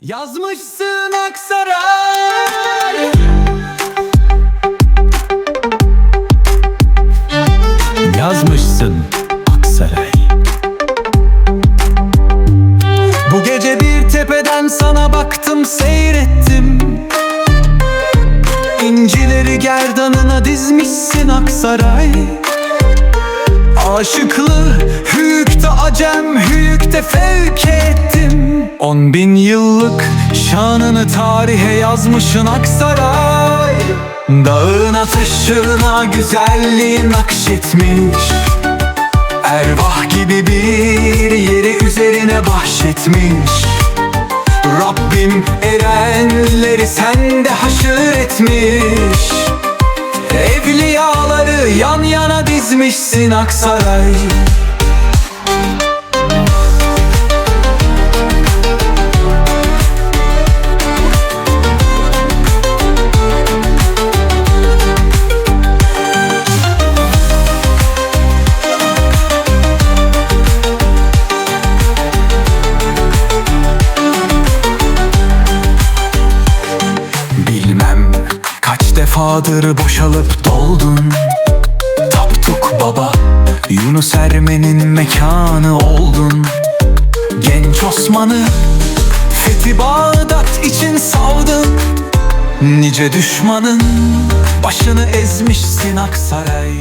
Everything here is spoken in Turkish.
Yazmışsın Aksaray Yazmışsın Aksaray Bu gece bir tepeden sana baktım seyrettim. İncileri gerdanına dizmişsin Aksaray Aşıklı hüyükte acem hüyükte fevk ettim. On bin yıllık şanını tarihe yazmışın Aksaray. Dağına taşına güzelliğin nakşetmiş Ervah gibi bir yeri üzerine bahşetmiş. Rabbim erenleri sende haşır etmiş yana dizmişsin Aksaray defadır boşalıp doldun Yunus Ermen'in mekanı oldun. Genç Osman'ı Fethi Bağdat için savdın. Nice düşmanın başını ezmişsin Aksaray